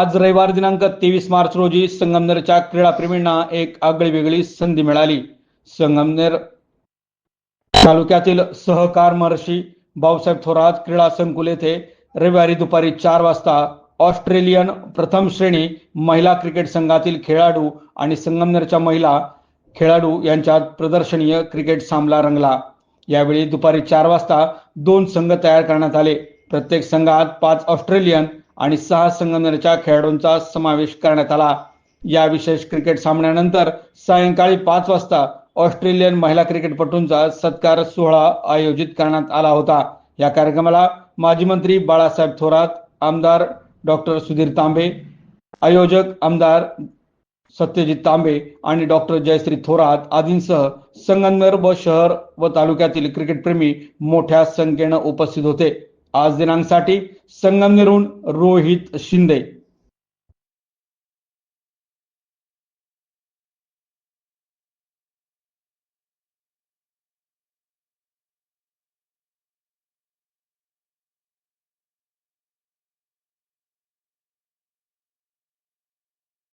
आज रविवार दिनांक तेवीस मार्च रोजी संगमनेरच्या क्रीडाप्रेमींना एक आगळीवेगळी संधी मिळाली. संगमनेर तालुक्यातील सहकार महर्षी भाऊसाहेब थोरात क्रीडा संकुल येथे रविवारी दुपारी चार वाजता ऑस्ट्रेलियन प्रथम श्रेणी महिला क्रिकेट संघातील खेळाडू आणि संगमनेरच्या महिला खेळाडू यांच्यात प्रदर्शनीय क्रिकेट सामना रंगला. यावेळी दुपारी चार वाजता दोन संघ तयार करण्यात आले. प्रत्येक संघात पाच ऑस्ट्रेलियन आणि सहा संगमनेरच्या खेळाडूंचा समावेश करण्यात आला. या विशेष क्रिकेट सामन्यानंतर सायंकाळी पाच वाजता ऑस्ट्रेलियन महिला क्रिकेटपटूंचा सत्कार सोहळा आयोजित करण्यात आला होता. या कार्यक्रमाला माजी मंत्री बाळासाहेब थोरात आमदार डॉक्टर सुधीर तांबे आयोजक आमदार सत्यजित तांबे आणि डॉक्टर जयश्री थोरात आदींसह संगमनेर व शहर व तालुक्यातील क्रिकेटप्रेमी मोठ्या संख्येनं उपस्थित होते. आज दिनांकसाठी संगमनेरहून रोहित शिंदे.